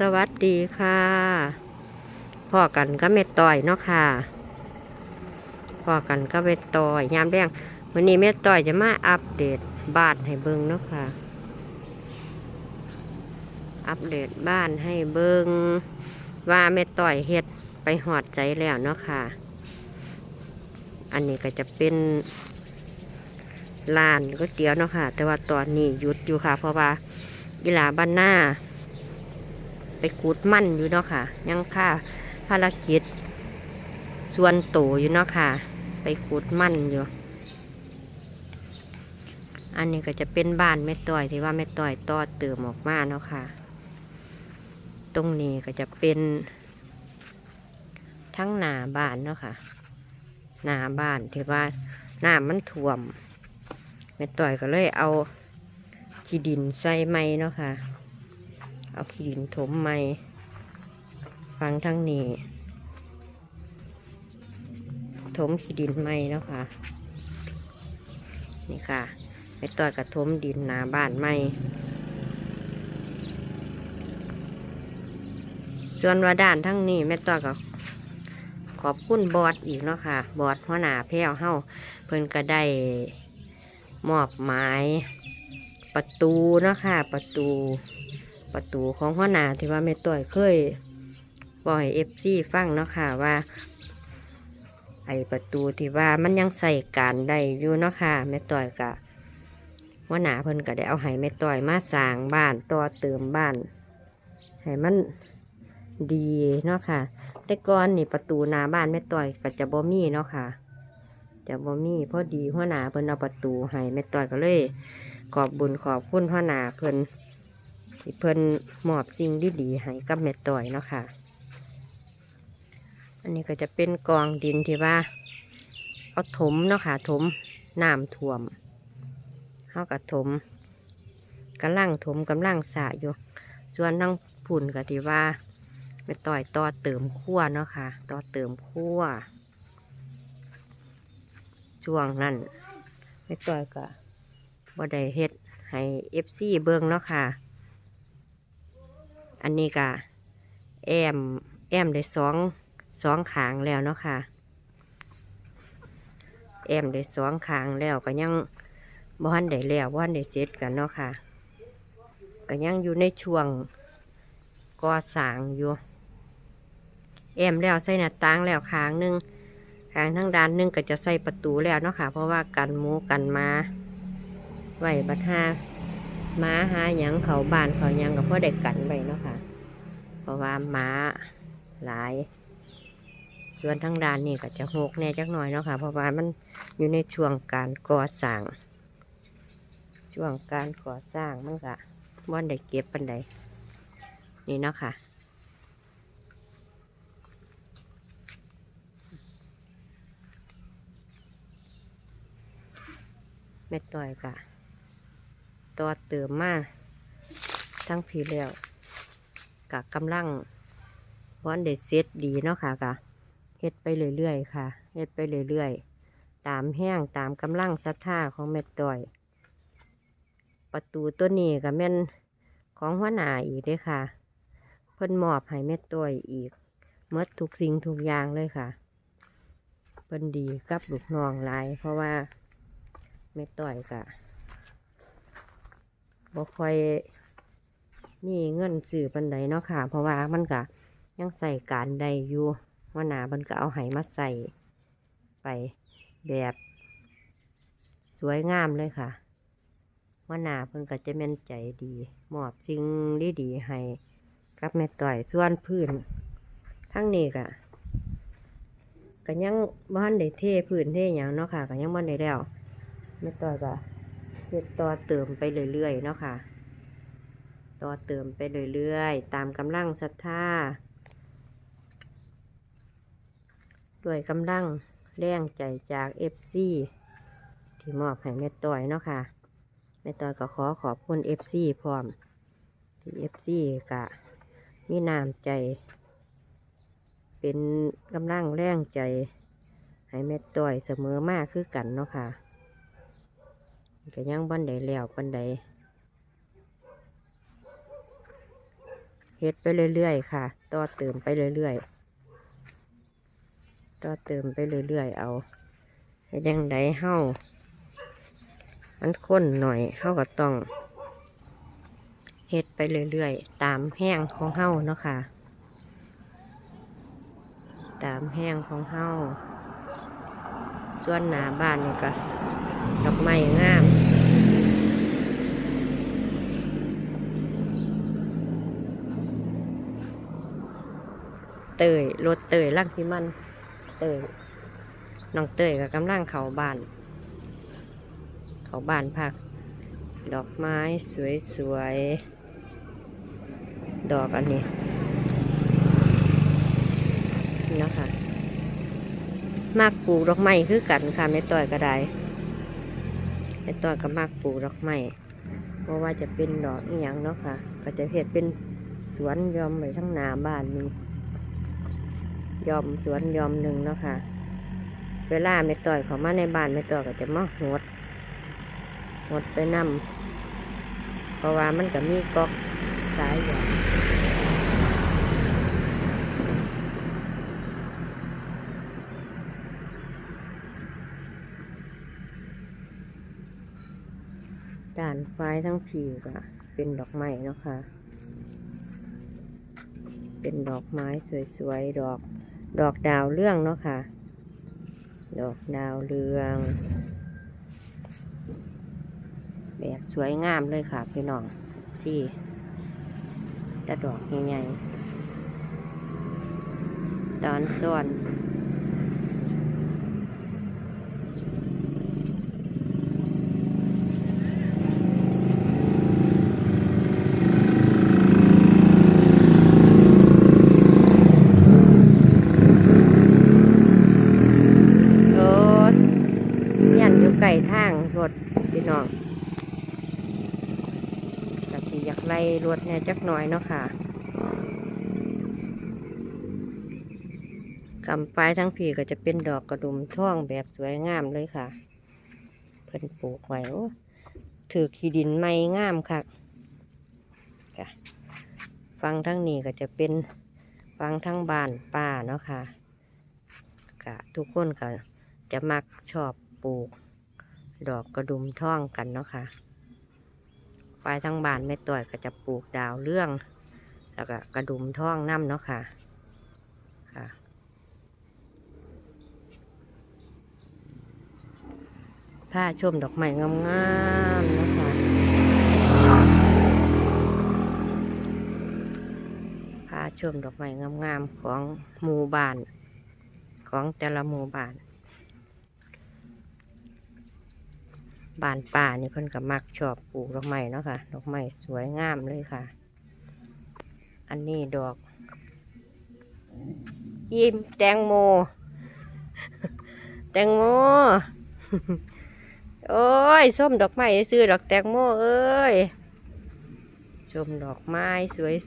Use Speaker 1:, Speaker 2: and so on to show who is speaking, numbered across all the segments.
Speaker 1: สวัสดีค่ะพ่อกันก็เม็ดต่อยเนาะค่ะพ่อกันก็เม็ดต่อยยามแดงวันนี้เม็ดต่อยจะมาอัปเดตบ้านให้เบิ่งเนาะค่ะ อัปเดตบ้านให้เบิ่งว่าเม็ดต่อยเฮ็ดไปหอดใจแล้วเนาะค่ะ อันนี้ก็จะเป็นร้านก๋วยเตี๋ยวเนาะค่ะ แต่ว่าตอนนี้หยุดอยู่ค่ะ เพราะว่าอีหลาบ้านหน้า ไปขุดมั่นอยู่เนาะค่ะ ยังค่าภารกิจ ส่วนโตวอยู่เนาะค่ะ ไปขุดมั่นอยู่ อันนี้ก็จะเป็นบ้านแม่ต่อยที่ว่าแม่ต่อยต่อเติมออกมาเนาะค่ะ ตรงนี้ก็จะเป็น ทั้งหน้าบ้านเนาะค่ะหน้าบ้านที่ว่าน้ำมันท่วมแม่ต่อยก็เลยเอาขี้ดินใส่ไม้เนาะค่ะ เอาขี้ดินถมไม้ฟังทั้งนี้ถมขี้ดินไม้เนาะค่ะ นี่ค่ะไปต่อยกับถมดินหนาบ้านไม้ส่วนว่าด้านทั้งนี้แม่ต่อยก็ขอบคุณบอดอีกเนาะค่ะ บอดหัวหน้าแพ้วเฮาเพิ่นก็ได้มอบหมายประตูเนาะค่ะ ประตู ประตูของหัวหน้าที่ว่าแม่ต่อยเคยบอกให้เอฟซีฟังเนาะค่ะว่า ไอประตูที่ว่ามันยังใส่การได้อยู่เนาะค่ะแม่ต่อยกะหัวหน้าเพิ่นก็ได้เอาให้แม่ต่อยมาสร้างบ้านต่อเติมบ้านให้มันดีเนาะค่ะ แต่ก่อนนี่ประตูหน้าบ้านแม่ต่อยก็จะบ่มีเนาะค่ะ จะบ่มีพอดีหัวหน้าเพิ่นเอาประตูให้แม่ต่อยก็เลย ขอบบุญขอบคุณหัวหน้าเพิ่น ที่เพิ่นมอบสิ่งดีๆให้กับแม่ต่อยเนาะค่ะ อันนี้ก็จะเป็นกองดินที่ว่า เอาถมเนาะค่ะถมน้ำท่วมเขากับถมกำลังถมกำลังสระอยู่ ส่วนนั่งผุ่นก็ที่ว่าแม่ต่อยต่อเติมขั้วเนาะค่ะต่อเติมขั้วช่วงนั้นแม่ต่อยก็บ่ได้เฮ็ดให้เอฟซีเบิ่งเนาะค่ะ อันนี้ก็แอมแอมได้สองสองขางแล้วเนาะค่ะ แอมได้สองขางแล้วก็ยังบ้านได้แล้วบ้านได้เสร็จกันเนาะค่ะ ก็ยังอยู่ในช่วงก่อสร้างอยู่ แอมแล้วใส่หน้าต่างแล้วขางหนึ่งขางทั้งด้านหนึ่งก็จะใส่ประตูแล้วเนาะค่ะ เพราะว่ากันหมูกันมา ไว้บัดห้า ม้าหาหยังเขาบ้านเขายังกับพ่อเด็กกันไปเนาะค่ะ เพราะว่าม้าหลาย ส่วนทางด้านนี่ก็จะหกแน่จักหน่อยเนาะค่ะ เพราะว่ามันอยู่ในช่วงการก่อสร้าง ช่วงการก่อสร้างมันก็ม่อนได้เก็บปันใดนี่เนาะค่ะแม่ต่อยกะ ตัวเติมมาทั้งผีแล้วกะกำลังวันเด็ดเซตดีเนาะค่ะกะเฮ็ดไปเรื่อยๆค่ะเฮ็ดไปเรื่อยๆตามแห้งตามกำลังศรัทธาของแม่ต่อย ประตูตัวนี้ก็แม่นของหัวหน้าอีกเด้อค่ะ เพิ่นมอบให้แม่ต่อยอีกเมื่อทุกสิ่งทุกอย่างเลยค่ะเพิ่นดีกับลูกน้องหลาย เพราะว่าแม่ต่อยกะ บ่ค่อยมีเงินซื้อปันใดเนาะค่ะ เพราะว่ามันก็ยังใส่การใดอยู่ว่าหนามันก็เอาไหมาใส่ไปแบบ สวยงามเลยค่ะว่าหนาเพิ่นก็จะแม่นใจดีมอบสิ่งดีดีให้กับแม่ต่อยส่วนพื้น ทั้งนี้ก็ก็ยังบ้านได้เทพื้นเทอย่างเนาะค่ะก็ยังบ้านได้แล้วแม่ต่อยก็ ฮ็ดต่อเติมไปเรื่อยๆเนาะค่ะ ต่อเติมไปเรื่อยๆ ตามกำลังศรัทธา ด้วยกำลังแรงใจจาก FC ที่มอบให้แม่ต่อยเนาะค่ะ แม่ต่อยก็ขอขอบคุณ FC พร้อม ที่ FC กะมีน้ำใจ เป็นกำลังแรงใจให้แม่ต่อยเสมอมากคือกันเนาะค่ะ ก็ยังบันไดแล้วบันไดเฮ็ดไปเรื่อยๆ ค่ะ ต่อเติมไปเรื่อยๆ ต่อเติมไปเรื่อยๆ เอาให้แดงใดเฮามันข้นหน่อยเฮาก็ต้องเฮ็ดไปเรื่อยๆ ตามแห้งของเฮาเนาะค่ะ ตามแห้งของเฮาส่วนหนาบ้านนี่ก็ ดอกไม้งามเตยรถเตยลังที่มันเตยน้องเตยกับกำลังเขาบาน เขาบานพัก ดอกไม้สวยๆ ดอกอันนี้นะคะมากปลูกดอกไม้คือกันค่ะแม่ต้อยก็ได้ แม่ต้อยก็มากปลูกดอกไม้เพราะว่าจะเป็นดอกอีหยังเนาะค่ะ ก็จะเห็ดเป็นสวนยอมไว้ทั้งหนาบ้านนี่ยอมสวนยอมหนึ่งเนาะค่ะ เวลาไม่ต่อยเขามาในบ้านไม่ต่อยก็จะมาหดหดไปนำเพราะว่ามันก็มีก๊อกสายอยู่ด่านไฟทั้งผิวก็เป็นดอกไม้เนาะค่ะ เป็นดอกไม้สวยๆ ดอก ดอกดาวเรื่องเนาะค่ะ ดอกดาวเรือง แบบสวยงามเลยค่ะพี่น้องสี่แต่ดอกใหญ่ๆตอนส่วน รถยันอยู่ไก่ทางรถพี่น้องกะสิอยากไล่ รถเนี่ยจักหน่อยเนาะค่ะกำปลายทั้งผีก็จะเป็นดอกกระดุมท่องแบบสวยงามเลยค่ะ เพิ่นปลูกไว้ถือขี้ดินไม้งามค่ะค่ะ ฟังทั้งนี้ก็จะเป็นฟังทั้งบานป้าเนาะค่ะกะทุกคนก็จะมักชอบปลูก ดอกกระดุมท่องกันเนาะค่ะ ปทางบานไม่ต่อยก็จะปลูกดาวเรื่อง แล้วก็กระดุมท่องน้ำเนาะค่ะ ค่ะผ้าชมดอกไม้งามๆนะคะผ้าชมดอกไม้งามๆของหมู่บ้าน ของแต่ละหมู่บ้าน บานป่านี่เพิ่นก็มักชอบปลูกดอกไม้เนาะค่ะ ดอกไม้สวยงามเลยค่ะ อันนี้ดอก ยิมแตงโม แตงโม โอ้ยส้มดอกไม้ซื้อดอกแตงโมเอ้ยส้มดอกไม้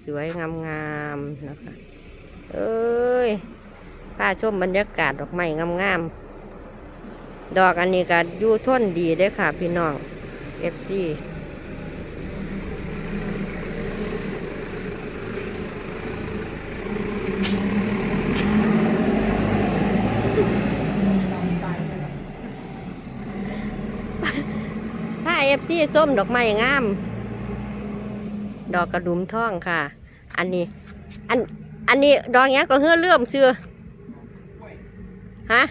Speaker 1: สวยๆงามๆนะคะเอ้ยพาชมบรรยากาศดอกไม้งามๆ ดอกอันนี้ก็อยู่ทนดีเด้ค่ะ พี่น้อง FC ถ้า FC ส้มดอกไม้งาม ดอกกระดุมท่องค่ะ อันนี้ อัน อันนี้ดอกเนี้ยก็เฮือเลื่อมเสือฮะ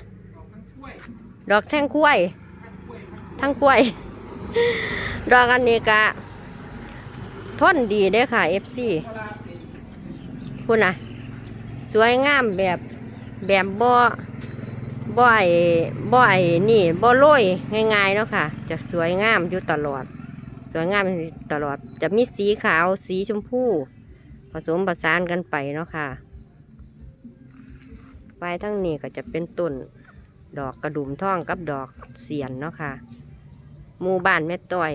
Speaker 1: ดอกแท่งกล้วย ทั้งกล้วย ดอกอันนี้ก็ทนดีเด้ค่ะ FC คุณนะสวยงามแบบแบบบ่บ่อ้บ่อ้นี่บ่โรยง่ายๆเนาะค่ะ จะสวยงามอยู่ตลอด สวยงามตลอด จะมีสีขาวสีชมพูผสมผสานกันไปเนาะค่ะปทั้งนี้ก็จะเป็นต้น ดอกกระดุมท่องกับดอกเสียนเนาะค่ะหมู่บ้านแม่ต้อย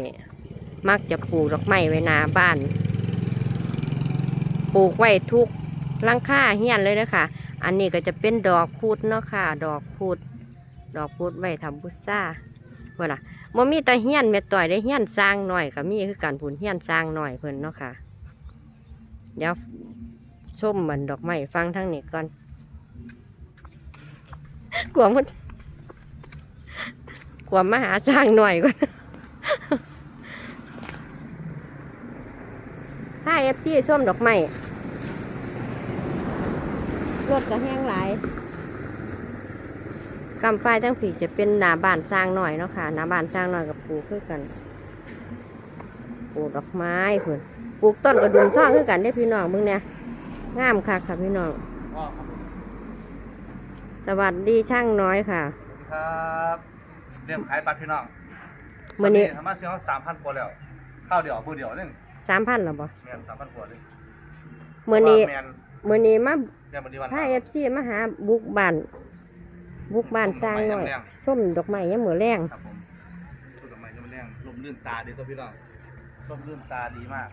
Speaker 1: มักจะปลูกดอกไม้ไว้หน้าบ้าน ปลูกไว้ทุกลังคาเฮียนเลยนะคะอันนี้ก็จะเป็นดอกพุดเนาะค่ะ ดอกพุดดอกพุดไว้ทำบุษราว่าล่ะบ่มีแต่เฮียนแม่ต้อยได้เฮียนสร้างหน่อยก็มีคือการพูนเฮียนสร้างหน่อยเพิ่นเนาะค่ะ เดี๋ยวชมมันดอกไม้ฟังทั้งนี้ก่อนกลัวมัน กลัวมาหาสร้างหน่อยก่อนถ้าเอฟซีส้มดอกไม้รถก็แห้งหลายกำไฟทั้งผีจะเป็นหนาบ้านสร้างหน่อยเนาะค่ะหนาบ้านสร้างหน่อยกับปลูกคือกันปลูกดอกไม้เพื่นปลูกต้นกระดุมท่องคือกันได้อพี่น้องมึงเนี่ยงามค่ะค่ะพี่น้อง
Speaker 2: อ๋อครับผม
Speaker 1: สวัสดีช่างน้อยค่ะ
Speaker 2: ครับ เรียมขายบัตรพี่น้อง
Speaker 1: มื่อนี้
Speaker 2: ทำมาเสียงสามพันกว่าแล้วข้าวเดียวมือเดียวนึง
Speaker 1: สามพันหรอบ่
Speaker 2: แมนสามพันกว่าเลย
Speaker 1: มื่อนี้
Speaker 2: แมน
Speaker 1: มื่อนี้มา
Speaker 2: เรียมวันนี้วัน
Speaker 1: พาเอฟซีมาหาบุกบ้านบุกบ้านสร้างหน่อยชมดอกไม้ยังเหมือแรง
Speaker 2: ครับผมชุดดอกไม้จะมาเลี้ยงลมลื่นตาดีตัวพี่น้องลมลื่นตาดีมาก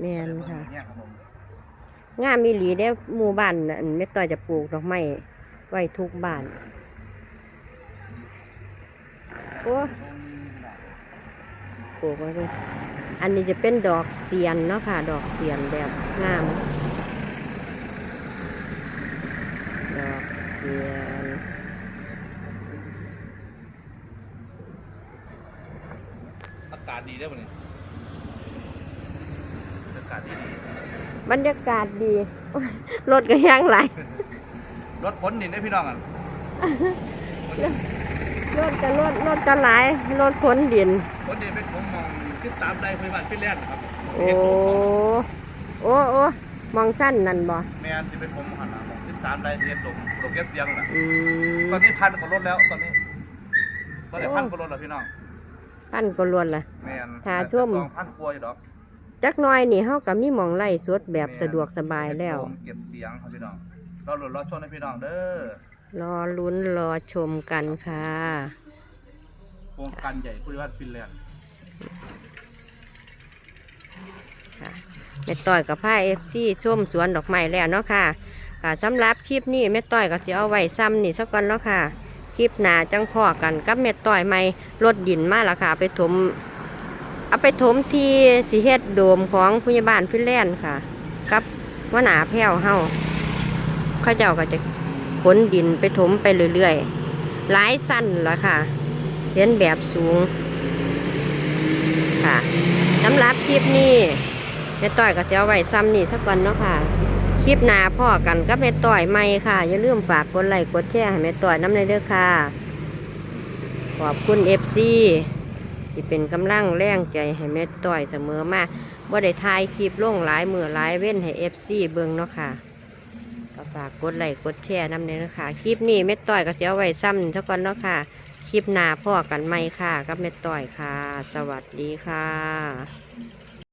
Speaker 1: แมนค่ะ
Speaker 2: เนี่ยครับผม
Speaker 1: งามมีหลีได้อหมู่บ้านน่ะอันไม่ต่อยจะปลูกดอกไม้ไว้ทุกบ้าน โอ้ปลูกไว้เลยอันนี้จะเป็นดอกเสียนเนาะค่ะ ดอกเสียนแบบงาม ดอกเสียน
Speaker 2: อากาศดีได้ป่ะเนี่ยอากาศดีดี
Speaker 1: บรรยากาศดีโอ้ยรถก็ย่างไหลาย
Speaker 2: รถพ้นดินได้พี่น้องอะ
Speaker 1: รถก็รถรถก็หลายรถขนดิน
Speaker 2: พ้นดินเป็นผมมองคิดสามไดพยาบาลฟินแลนครับ
Speaker 1: โอ้โอ้โอ้มองสั้นนั่นบ่
Speaker 2: แมนจะเป็นผมหันหลังมองคิดสามไดเรียนลงลงเก็บเสียงน่ะ
Speaker 1: อืม
Speaker 2: ตอนนี้พันกว่ารถแล้วตอนนี้ตอนนี้พันกว่ารถแล้วพี่น้อง
Speaker 1: ปั้นก็ลวนล่ะ
Speaker 2: แมน
Speaker 1: หาชม
Speaker 2: สองพันกว่าอยู่ดอก
Speaker 1: จักน้อยนี่เฮาก็มีมองไล่สดแบบสะดวกสบายแล้ว
Speaker 2: เก็บเสียงครับพี่น้องเรอหลุดเรอชนให้พี่น้องเด้อ
Speaker 1: รอลุ้นรอชมกันค่ะ
Speaker 2: โครงการใหญ่ผู้ว่าฟินแลนด์
Speaker 1: แม่ต้อยกับผ้าเอฟซีชมสวนดอกไม้แล้วเนาะค่ะค่ะสำหรับคลิปนี้แม่ต้อยก็จะเอาไว้ซ้ำนี่สักก่อนเนาะค่ะ คลิปหนาจังพ่อกันกับแม่ต้อยไม่รถดินมาแล้วค่ะ ไปถมเอาไปถมที่สีเฮ็ดโดมของพยาบาลฟินแลนด์ค่ะ กับว่าหนาแพ้วเฮาเข้าเจ้าก็จะ ขนดินไปถมไปเรื่อยๆหลายสั้นแล้วค่ะเห็นแบบสูงค่ะสำหรับคลิปนี้แม่ต้อยก็จะเอาไว้ซ้ำนี่สักวันเนาะค่ะ คลิปหนาพ่อกันกับแม่ต้อยไม่ค่ะ อย่าลืมฝากกดไลค์กดแชร์ให้แม่ต้อยน้ำในเด้อค่ะ ขอบคุณเอฟซีที่เป็นกำลังแรงใจให้แม่ต้อยเสมอมาว่าได้ถ่ายคลิปลงหลายมือหลายเว้นให้เอฟซีเบิ่งเนาะค่ะ ก็ฝากกดไลค์กดแชร์น้ำเนเด้อค่ะคลิปนี้เม่ต้อยก็จะเอาไว้ซ้ำเท่ากันเนาะค่ะ คลิปหนาพ่อกันไหมค่ะกับเม่ต้อยค่ะ สวัสดีค่ะ